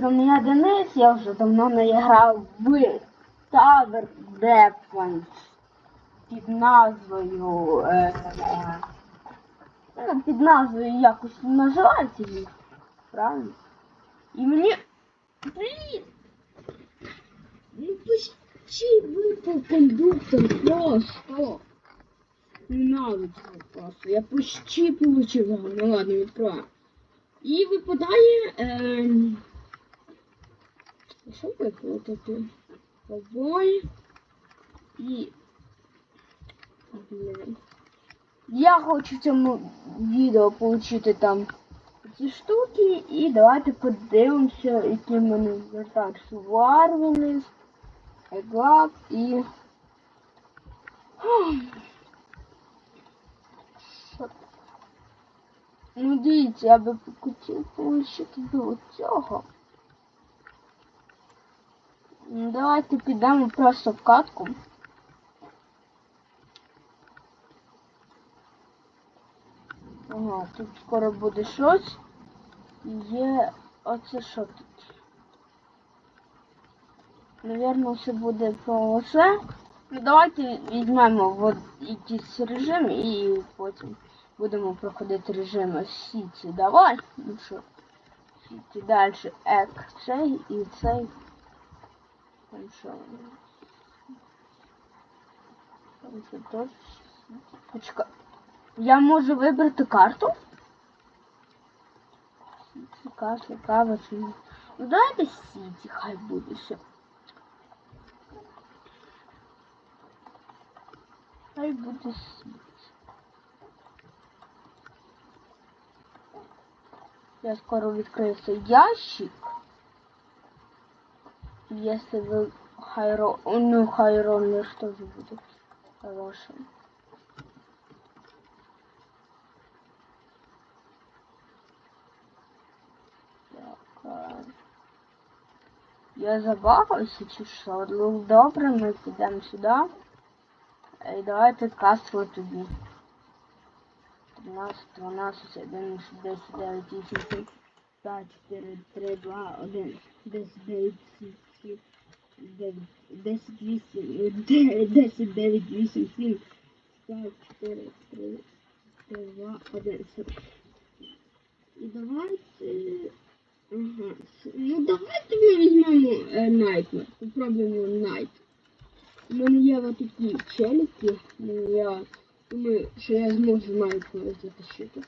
до мене Денис, я вже давно не грав в Tower Defense під назвою. Е, е, ну, під назвою якось називається їх. Правильно? І мені. Блін! Ну почти випав кондуктор просто. Ненавиджу його просто. Я почти получив. Ну ладно, відкриваю. І випадає. Е... Що таке? Ковбой. І. Блін. Я хочу в цьому відео отримати там ці штуки. І давайте подивимося, які в мене так Варвелис, Еглап і. Ну дивіться, я би хотів получити до цього. Ну, Давайте підемо просто в катку. Ага, тут скоро буде щось. Є оце що тут? Навірно, все буде про все. Ну давайте візьмемо в якийсь режим і потім будемо проходити режим Сіті. Давай. Ну що? Сіті далі ек цей і цей. Там що? Там що теж. Почекай. Я можу вибрати карту? Каша, кава, чи ні. Ну давайте Сіті, хай буде все. Хай буде Сіті. Я скоро відкрию ящик. Если вы хайро... Ну, хайронер тоже будет хорошим. Так, а... Я забагався чи що? Ну, добре, ми підемо сюди. І давайте каство тобі. 13, 12, 11, 10, 9, 8, 7, 5, 4, 3, 2, 1, 10, 9, 7, 9, 10, 8, 10, 9, 8, 7, 5, 4, 3, 3, 2, 1. І давайте... Ага. Ну давайте ми візьмемо е, Nightmare. Попробуємо Night. У мене є ось такі челіки. Ну я думаю, що я зможу Nightmare затащити.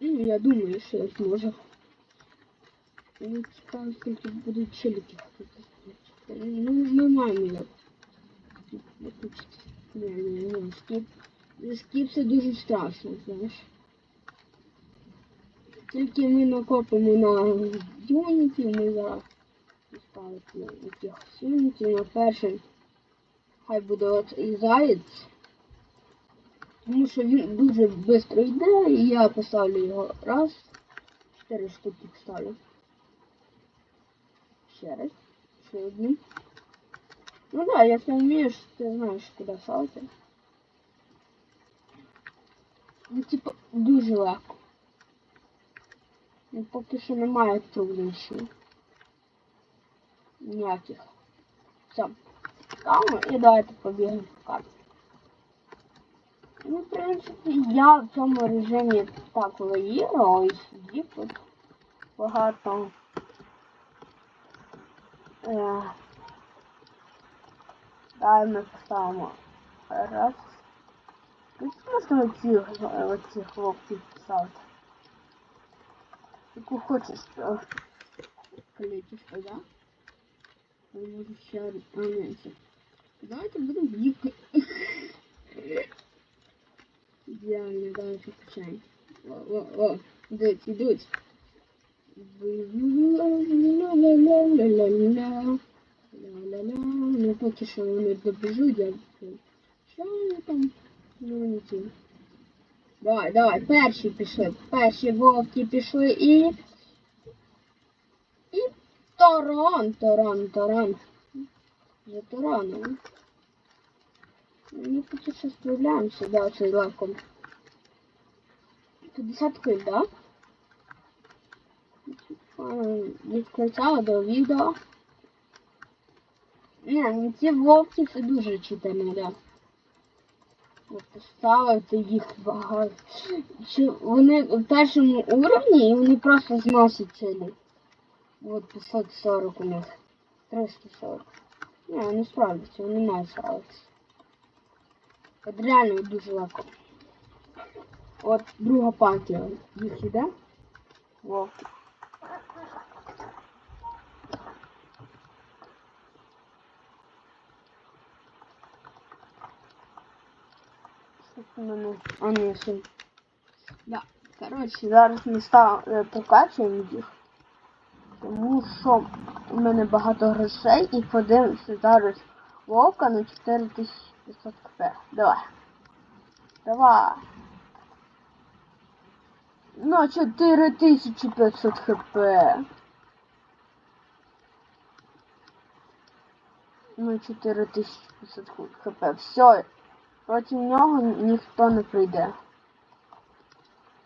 Ну, я думаю, що я зможу. Мені цікаво, скільки будуть челіки. Ну, ми маємо як. Ні, ні, ні, скіп. Скіп це дуже страшно, знаєш. Тільки ми накопимо на юнітів, ми зараз поставити на якихось юнітів на перший. Хай буде от і заєць. Тому що він дуже швидко йде і я поставлю його раз. Чотири штуки поставлю. Ще раз. Ще одну. Ну да, якщо вмієш, ти знаєш, куди ставити. Ну, типа, дуже легко. Ну, поки що немає труднощів. Ніяких. Все. Там і давайте побігаємо в карту. Ну, в принципі, я в цьому режимі так виїхав і сидів тут багато. Е, Давай ми поставимо раз. Ну, можна оці, оці хлопці писати. Яку хочеш е, клеточку, да? Я можу ще один. А, ні, все. Давайте будемо їхати. Ідеально, давайте включаємо. О, о, о, ідуть, ідуть. Ну поки що вони добіжуть, я що вони там? Ну ті. Давай, давай, перші пішли. Перші вовки пішли і. І таран, таран, таран. За тараном. Ми поки що справляємося, да, цей лаком. 50 киль, да? Е, відключала до відео. Ні, ну ці вовки це дуже. От Поставити їх багато. Чи вони в першому уровні і вони просто зносять цілі. От 540 у них. 340. Ні, вони справляться, вони мають справитися. От реально дуже легко. От друга партія. Їх іде. Вовки. Що це в мене? А, ні, ще. Да. Коротше, зараз ми став, е, прокачуємо їх. Тому що у мене багато грошей і подивимося зараз вовка на 4500 кп. Давай. Давай. На 4500 хп. На 4500 хп. Все. Проти нього ніхто не прийде.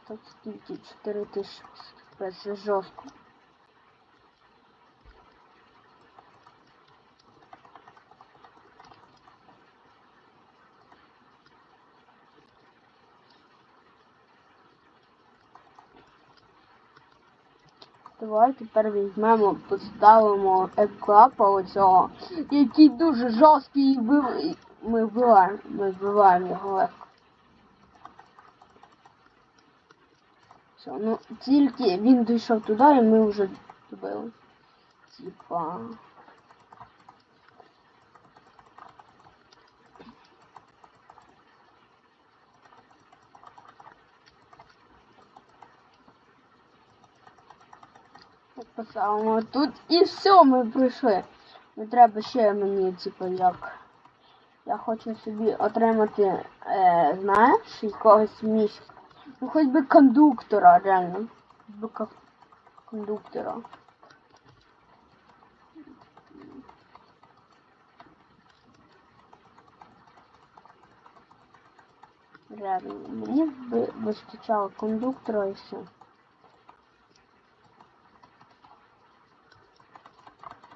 Так скільки? 4000 хп. Це жорстко. Давай тепер візьмемо, поставимо еклапа оцього, який дуже жорсткий і вбив... ми вбиваємо, ми вбиваємо його легко. Все, ну тільки він дійшов туди і ми вже добили. Типа. Поставимо тут і все, ми прийшли. Не треба ще мені, типу, як. Я хочу собі отримати, е, знаєш, якогось місця. Ну хоч би кондуктора, реально. Хоч би кондуктора. Реально, мені би вистачало кондуктора і все.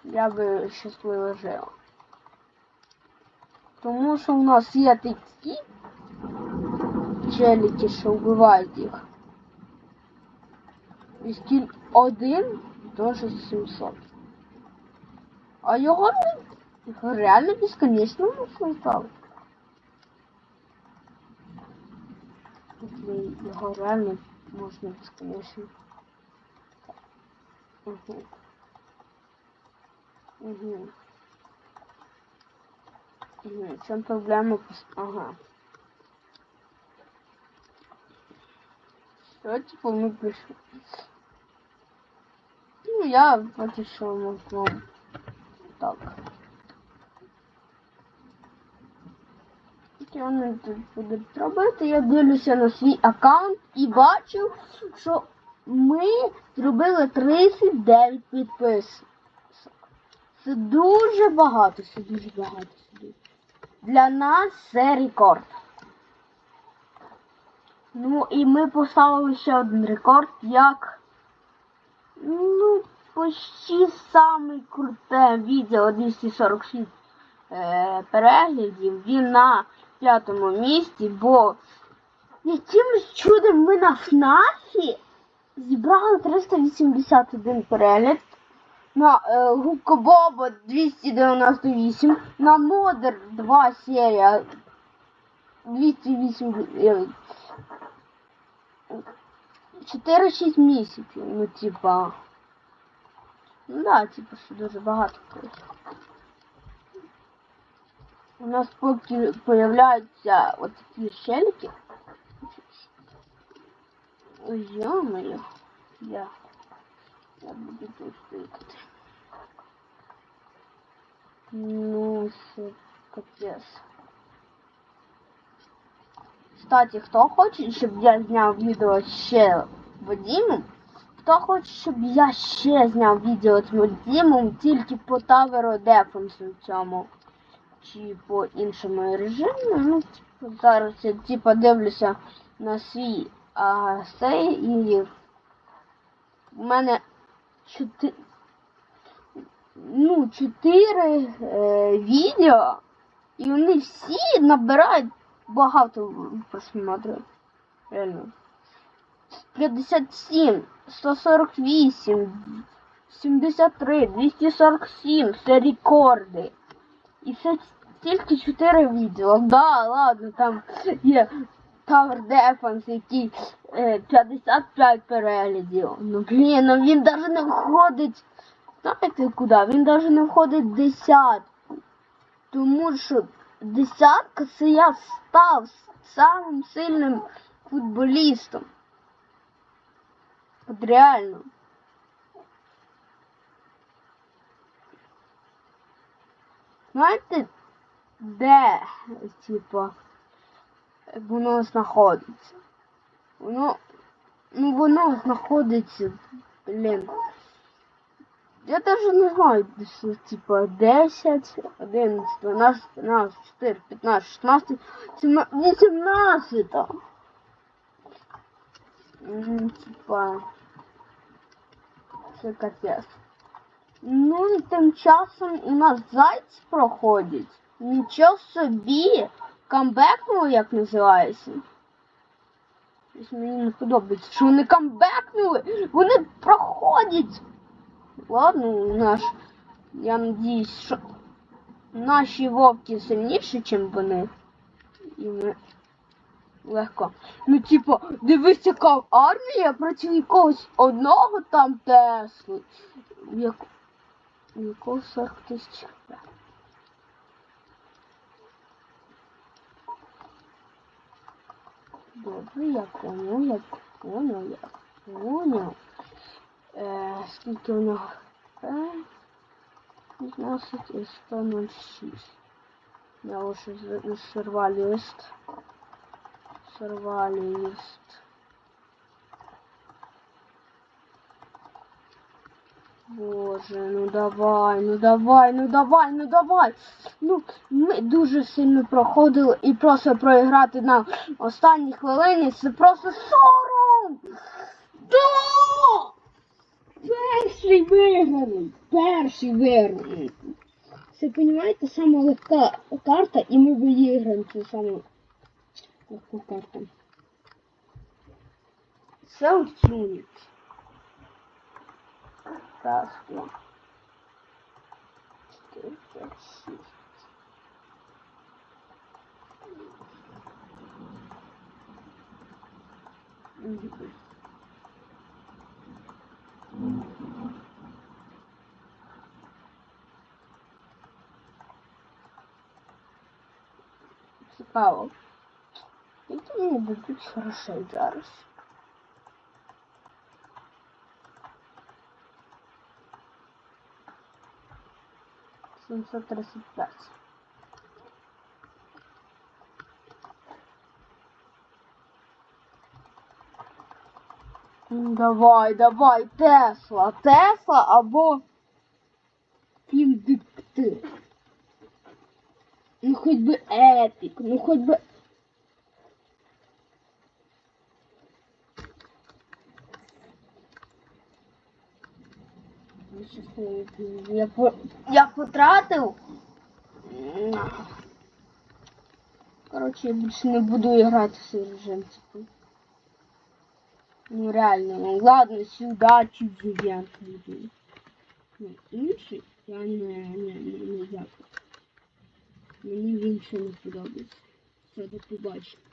я би щасливо жив. Тому що у нас є такі челіки, що вбивають їх. І скільки один дуже 700. А його, реально безконечно можна ставити. Його реально можна безконечно. Угу. Угу. В чем проблема? Ага. Все, типа мы пришли. Ну, я поки що можу так. Вони тут будуть робити. Я дивлюся на свій аккаунт і бачу, що ми зробили 39 підписок. Це дуже багато, це дуже багато сюди. Для нас це рекорд. Ну і ми поставили ще один рекорд, як ну, почти саме круте відео 246 е, переглядів. Він на п'ятому місці, бо якимось чудом ми на ФНАФі зібрали 381 перегляд. На е, Губка Боба 298, на Модер 2 серія 208 е, 4-6 місяців, ну типа. Ну да, типа, що дуже багато. У нас поки появляються от такі щелики. Ой, ё-моё. Я. Я буду тут стояти. Ну, це капець. Кстати, хто хоче, щоб я зняв відео ще Вадимом, хто хоче, щоб я ще зняв відео з Вадимом тільки по Tower Defense цьому, чи по іншому режиму, ну, типу, зараз я типу дивлюся на свій а, цей і в мене чотири. Ну, чотири е, відео, і вони всі набирають багато просмотрів. Реально. 57, 148, 73, 247 це рекорди. І це тільки 4 відео. Да, ладно, там є Tower Defense, який е, 55 переглядів. Ну блін, ну він навіть не входить. Знаєте куди? Він навіть не входить в десятку. Тому що десятка це я став самим сильним футболістом. От реально. Знаєте, де, типа, воно знаходиться? Воно, ну воно знаходиться, блін. Я даже не знаю, типа, 10, 11, 12, 13, 14, 15, 16, 17, 18. М, Типа, це капець. Ну і тим часом у нас зайць проходить. Нічого собі. Камбекнули, як називається. Мені не подобається, що вони камбекнули. Вони проходять. Ладно, наш. Я надіюсь, що наші вовки сильніші, ніж вони. І ми легко. Ну, типу, дивись, яка армія проти якогось одного там Тесли. Як... Якого 40 тисяч. Добре, я понял, я понял, я понял. Е, скільки у нього хп? 15 і 106. Я лучше сорвали лист. Сорвали лист. Боже, ну давай, ну давай, ну давай, ну давай. Ну, ми дуже сильно проходили і просто проіграти на останній хвилині це просто сором! Да! Перший виграний! Перший виграний! Це, розумієте, сама легка карта, і ми виіграємо цю саму легку карту. Це оцінюється. Раз. Мгм. Цікаво. Які мені дадуть грошей зараз? 735. М, Давай, давай, Тесла, Тесла або Кіндикти. Ну хоч би епік, ну би. Ну, я- по... я потратив. М. Короче, я більше не буду грати в цей типу. Ну реально, ну ладно, сюда чуть буду. Ну, інший я не, не, не, не дякую. Мені він ще не подобається. Треба побачення.